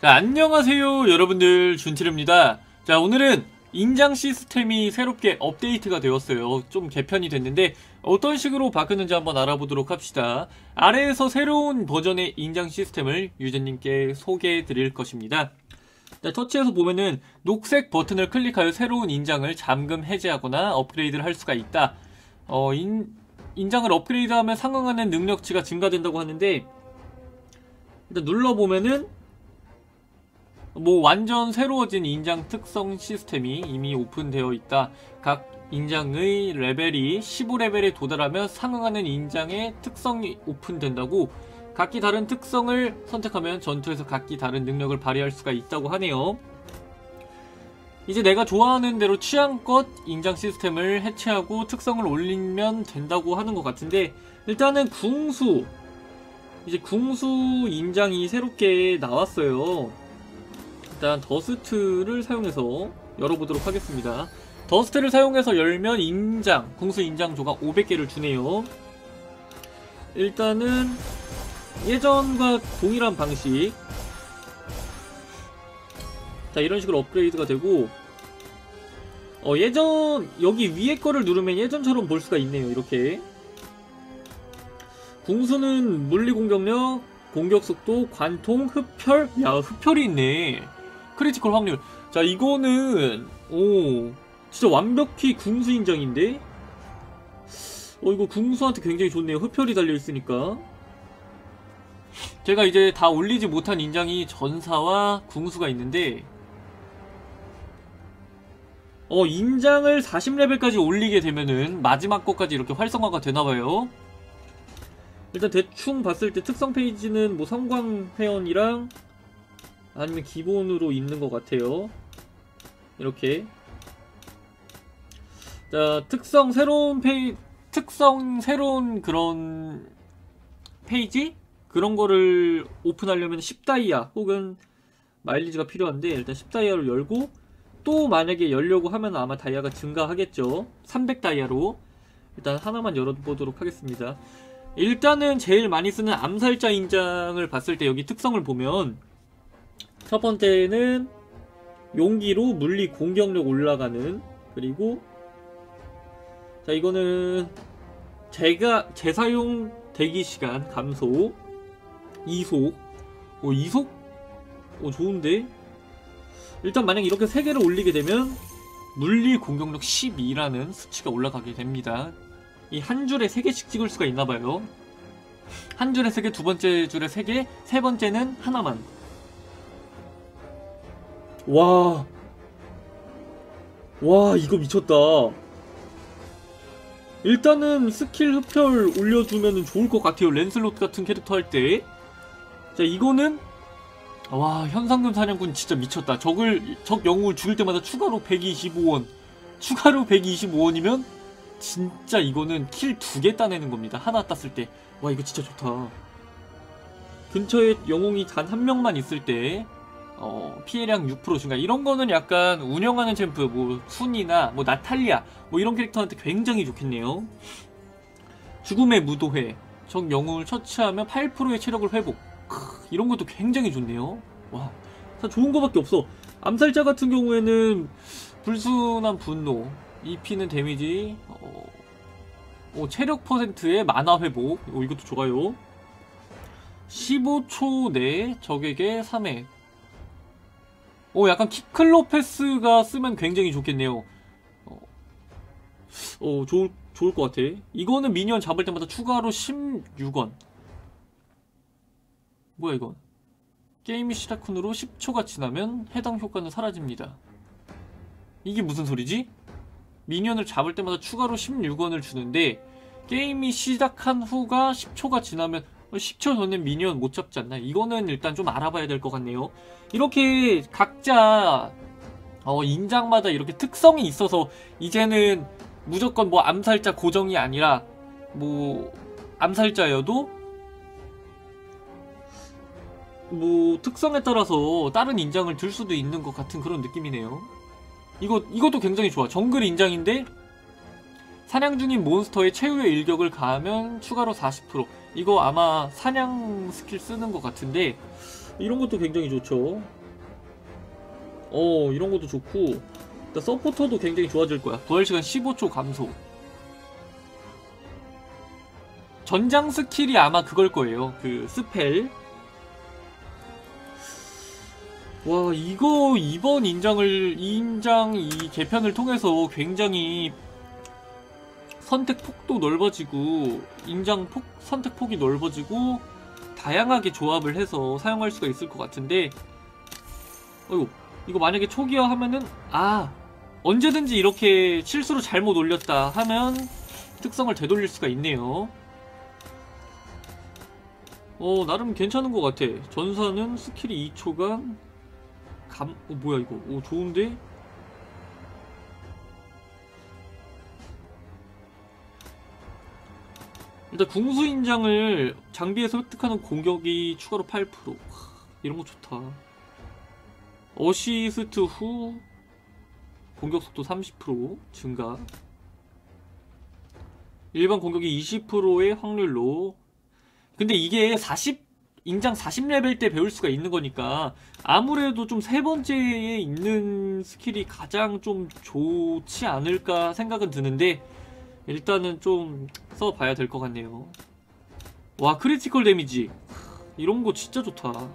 자, 안녕하세요, 여러분들. 준티르입니다. 자, 오늘은 인장 시스템이 새롭게 업데이트가 되었어요. 좀 개편이 됐는데, 어떤 식으로 바뀌었는지 한번 알아보도록 합시다. 아래에서 새로운 버전의 인장 시스템을 유저님께 소개해 드릴 것입니다. 자, 터치에서 보면은 녹색 버튼을 클릭하여 새로운 인장을 잠금 해제하거나 업그레이드를 할 수가 있다. 어, 인, 인장을 업그레이드하면 상응하는 능력치가 증가된다고 하는데, 일단 눌러보면은 뭐 완전 새로워진 인장 특성 시스템이 이미 오픈되어 있다. 각 인장의 레벨이 15레벨에 도달하면 상응하는 인장의 특성이 오픈된다고 각기 다른 특성을 선택하면 전투에서 각기 다른 능력을 발휘할 수가 있다고 하네요. 이제 내가 좋아하는 대로 취향껏 인장 시스템을 해체하고 특성을 올리면 된다고 하는 것 같은데 일단은 궁수 이제 궁수 인장이 새롭게 나왔어요. 일단 더스트를 사용해서 열어보도록 하겠습니다. 더스트를 사용해서 열면 인장, 궁수 인장 조각 500개를 주네요. 일단은 예전과 동일한 방식 자 이런 식으로 업그레이드가 되고 어 예전 여기 위에 거를 누르면 예전처럼 볼 수가 있네요 이렇게 궁수는 물리 공격력 공격 속도 관통 흡혈 야 흡혈이 있네 크리티컬 확률. 자, 이거는, 오, 진짜 완벽히 궁수 인정인데? 어, 이거 궁수한테 굉장히 좋네요. 흡혈이 달려있으니까. 제가 이제 다 올리지 못한 인장이 전사와 궁수가 있는데, 어, 인장을 40레벨까지 올리게 되면은 마지막 것까지 이렇게 활성화가 되나봐요. 일단 대충 봤을 때 특성 페이지는 뭐 성광 회원이랑 아니면 기본으로 있는 것 같아요. 이렇게. 자 특성 새로운 페이 특성 새로운 그런 페이지? 그런 거를 오픈하려면 10다이아 혹은 마일리지가 필요한데 일단 10다이아로 열고 또 만약에 열려고 하면 아마 다이아가 증가하겠죠. 300다이아로. 일단 하나만 열어보도록 하겠습니다. 일단은 제일 많이 쓰는 암살자 인장을 봤을 때 여기 특성을 보면 첫 번째는 용기로 물리 공격력 올라가는 그리고 자 이거는 제가 재사용 대기 시간 감소 이속. 오 이속? 오 좋은데? 일단 만약 이렇게 3개를 올리게 되면 물리 공격력 12라는 수치가 올라가게 됩니다. 이 한 줄에 3개씩 찍을 수가 있나봐요. 한 줄에 3개, 두 번째 줄에 3개, 세 번째는 하나만 와. 와, 이거 미쳤다. 일단은 스킬 흡혈 올려주면 좋을 것 같아요. 랜슬롯 같은 캐릭터 할 때. 자, 이거는 와, 현상금 사냥꾼 진짜 미쳤다. 적을 적 영웅을 죽일 때마다 추가로 125원. 추가로 125원이면 진짜 이거는 킬 두 개 따내는 겁니다. 하나 땄을 때. 와, 이거 진짜 좋다. 근처에 영웅이 단 한 명만 있을 때 어, 피해량 6% 증가 이런 거는 약간 운영하는 챔프 뭐 순이나 뭐 나탈리아 뭐 이런 캐릭터한테 굉장히 좋겠네요. 죽음의 무도회 적 영웅을 처치하면 8%의 체력을 회복 크, 이런 것도 굉장히 좋네요. 와, 다 좋은 거밖에 없어. 암살자 같은 경우에는 불순한 분노 입히는 데미지 어, 어, 체력 퍼센트의 만화 회복 어, 이것도 좋아요. 15초 내 적에게 3회 오 약간 키클로페스가 쓰면 굉장히 좋겠네요. 어, 어 좋을, 좋을 것 같아. 이거는 미니언 잡을 때마다 추가로 16원. 뭐야 이건 게임이 시작 후로 10초가 지나면 해당 효과는 사라집니다. 이게 무슨 소리지? 미니언을 잡을 때마다 추가로 16원을 주는데 게임이 시작한 후가 10초가 지나면 10초 전에 미니언 못 잡지 않나? 이거는 일단 좀 알아봐야 될 것 같네요. 이렇게 각자 어, 인장마다 이렇게 특성이 있어서 이제는 무조건 뭐 암살자 고정이 아니라 뭐 암살자여도 뭐 특성에 따라서 다른 인장을 들 수도 있는 것 같은 그런 느낌이네요. 이거 이것도 굉장히 좋아. 정글 인장인데 사냥 중인 몬스터의 최후의 일격을 가하면 추가로 40% 이거 아마 사냥 스킬 쓰는 것 같은데 이런 것도 굉장히 좋죠. 어, 이런 것도 좋고. 일단 서포터도 굉장히 좋아질 거야. 부활시간 15초 감소. 전장 스킬이 아마 그걸 거예요. 그 스펠. 와, 이거 이번 인장을, 인장 이 개편을 통해서 굉장히 선택 폭도 넓어지고, 인장 폭, 선택 폭이 넓어지고, 다양하게 조합을 해서 사용할 수가 있을 것 같은데, 어이구, 이거 만약에 초기화 하면은, 아, 언제든지 이렇게 실수로 잘못 올렸다 하면 특성을 되돌릴 수가 있네요. 어, 나름 괜찮은 것 같아. 전사는 스킬이 2초간, 감, 어, 뭐야, 이거. 오, 좋은데? 일단 궁수인장을 장비에서 획득하는 공격이 추가로 8%. 하, 이런 거 좋다. 어시스트 후 공격 속도 30% 증가. 일반 공격이 20%의 확률로 근데 이게 40 인장 40레벨 때 배울 수가 있는 거니까 아무래도 좀 세 번째에 있는 스킬이 가장 좀 좋지 않을까 생각은 드는데 일단은 좀 써봐야 될 것 같네요. 와 크리티컬 데미지 이런 거 진짜 좋다.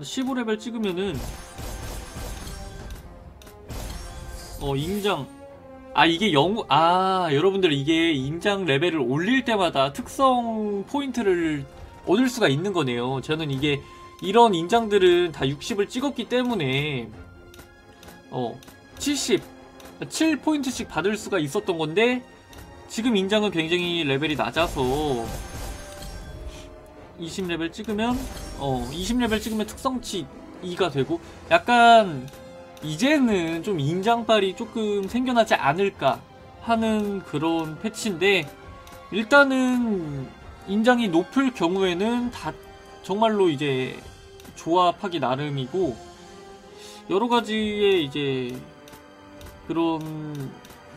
15레벨 찍으면은 어 인장 아 이게 영우 아 여러분들 이게 인장 레벨을 올릴 때마다 특성 포인트를 얻을 수가 있는 거네요 저는 이게 이런 인장들은 다 60을 찍었기 때문에 어 70, 7포인트씩 받을 수가 있었던 건데 지금 인장은 굉장히 레벨이 낮아서 20레벨 찍으면 어 20레벨 찍으면 특성치 2가 되고 약간 이제는 좀 인장빨이 조금 생겨나지 않을까 하는 그런 패치인데 일단은 인장이 높을 경우에는 다 정말로 이제 조합하기 나름이고 여러 가지의 이제 그런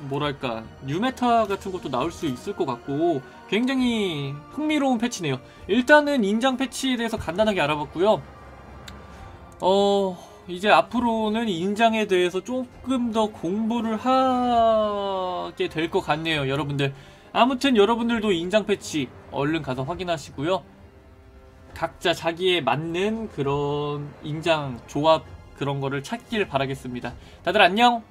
뭐랄까 뉴메타 같은 것도 나올 수 있을 것 같고 굉장히 흥미로운 패치네요. 일단은 인장 패치에 대해서 간단하게 알아봤고요. 어 이제 앞으로는 인장에 대해서 조금 더 공부를 하게 될 것 같네요, 여러분들. 아무튼 여러분들도 인장 패치 얼른 가서 확인하시고요. 각자 자기에 맞는 그런 인장 조합 그런 거를 찾길 바라겠습니다. 다들 안녕!